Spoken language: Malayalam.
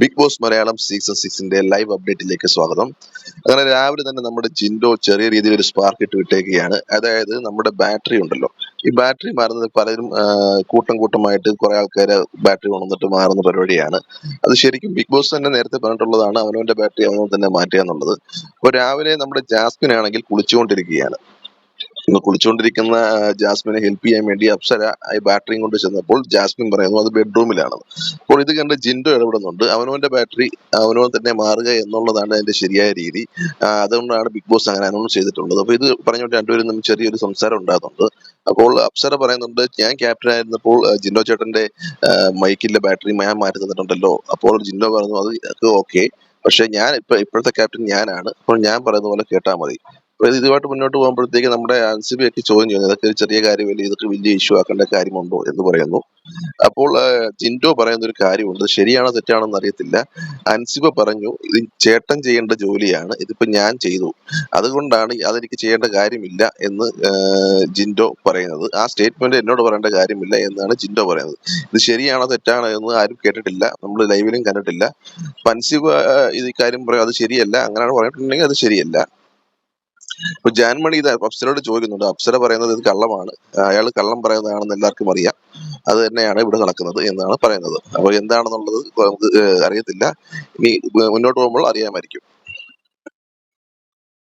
ബിഗ് ബോസ് മലയാളം സീസൺ സിക്സിന്റെ ലൈവ് അപ്ഡേറ്റിലേക്ക് സ്വാഗതം. അങ്ങനെ രാവിലെ തന്നെ നമ്മുടെ ജിൻഡോ ചെറിയ രീതിയിൽ ഒരു സ്പാർക്ക് ഇട്ട് വിട്ടേക്കുകയാണ്. അതായത് നമ്മുടെ ബാറ്ററി ഉണ്ടല്ലോ. ഈ ബാറ്ററി മാറുന്നത് പലരും കൂട്ടം കൂട്ടമായിട്ട് കുറെ ആൾക്കാർ ബാറ്ററി ഉണർന്നിട്ട് മാറുന്ന പരിപാടിയാണ്. അത് ശരിക്കും ബിഗ് ബോസ് തന്നെ നേരത്തെ പറഞ്ഞിട്ടുള്ളതാണ് അവനവന്റെ ബാറ്ററി അവനവൻ തന്നെ മാറ്റുക എന്നുള്ളത്. അപ്പോൾ രാവിലെ നമ്മുടെ ജാസ്മിൻ ആണെങ്കിൽ കുളിച്ചുകൊണ്ടിരിക്കുകയാണ്. കുളിച്ചുകൊണ്ടിരിക്കുന്ന ജാസ്മിനെ ഹെൽപ്പ് ചെയ്യാൻ വേണ്ടി അപ്സര ഈ ബാറ്ററി കൊണ്ട് ചെന്നപ്പോൾ ജാസ്മിൻ പറയുന്നു അത് ബെഡ്റൂമിലാണ് അപ്പോൾ ഇത് കണ്ട് ജിൻഡോ ഇടപെടുന്നുണ്ട്. അവനവന്റെ ബാറ്ററി അവനോ തന്നെ മാറുക എന്നുള്ളതാണ് അതിന്റെ ശരിയായ രീതി. അതുകൊണ്ടാണ് ബിഗ് ബോസ് അങ്ങനെ അനൗൺസ് ചെയ്തിട്ടുള്ളത്. അപ്പോൾ ഇത് പറഞ്ഞുകൊണ്ട് രണ്ടുപേരും തമ്മിൽ ചെറിയൊരു സംസാരം ഉണ്ടാകുന്നുണ്ട്. അപ്പോൾ അപ്സര പറയുന്നുണ്ട് ഞാൻ ക്യാപ്റ്റൻ ആയിരുന്നപ്പോൾ ജിൻഡോ ചേട്ടന്റെ മൈക്കിന്റെ ബാറ്ററി ഞാൻ മാറ്റി തന്നിട്ടുണ്ടല്ലോ. അപ്പോൾ ജിൻഡോ പറഞ്ഞു അത് ഓക്കെ പക്ഷെ ഞാൻ ഇപ്പൊ ഇപ്പോഴത്തെ ക്യാപ്റ്റൻ ഞാനാണ്. അപ്പോൾ ഞാൻ പറയുന്ന പോലെ കേട്ടാൽ മതി. അപ്പൊ ഇതുമായിട്ട് മുന്നോട്ട് പോകുമ്പോഴത്തേക്ക് നമ്മുടെ അൻസിബി ഒക്കെ ചോദ്യം ചെയ്യുന്നു ഇതൊക്കെ ഒരു ചെറിയ കാര്യമല്ലേ ഇതൊക്കെ വലിയ ഇഷ്യൂ ആക്കേണ്ട കാര്യമുണ്ടോ? എന്ന് പറയുന്നു. അപ്പോൾ ജിൻഡോ പറയുന്ന ഒരു കാര്യമുണ്ട് ശരിയാണോ തെറ്റാണോ അറിയത്തില്ല. അൻസിബ പറഞ്ഞു ഇത് ചേട്ടൻ ചെയ്യേണ്ട ജോലിയാണ്. ഇതിപ്പോ ഞാൻ ചെയ്തു. അതുകൊണ്ടാണ് അതെനിക്ക് ചെയ്യേണ്ട കാര്യമില്ല എന്ന് ജിൻഡോ പറയുന്നത്. ആ സ്റ്റേറ്റ്മെന്റ് എന്നോട് പറയേണ്ട കാര്യമില്ല എന്നാണ് ജിൻഡോ പറയുന്നത്. ഇത് ശരിയാണോ തെറ്റാണോ എന്ന് ആരും കേട്ടിട്ടില്ല. നമ്മൾ ലൈവിലും കണ്ടിട്ടില്ല. അൻസിബ് ഇത് കാര്യം പറയും അത് ശരിയല്ല. അങ്ങനെയാണ് പറഞ്ഞിട്ടുണ്ടെങ്കിൽ അത് ശരിയല്ല. ഇപ്പൊ ജാൻമണി ഇത് അപ്സരയോട് ചോദിക്കുന്നുണ്ട്. അപ്സര പറയുന്നത് ഇത് കള്ളമാണ്. അയാൾ കള്ളം പറയുന്നതാണെന്ന് എല്ലാവർക്കും അറിയാം. അത് തന്നെയാണ് ഇവിടെ നടക്കുന്നത് എന്നാണ് പറയുന്നത്. അപ്പൊ എന്താണെന്നുള്ളത് അറിയത്തില്ല. ഇനി മുന്നോട്ട് പോകുമ്പോൾ അറിയാമായിരിക്കും.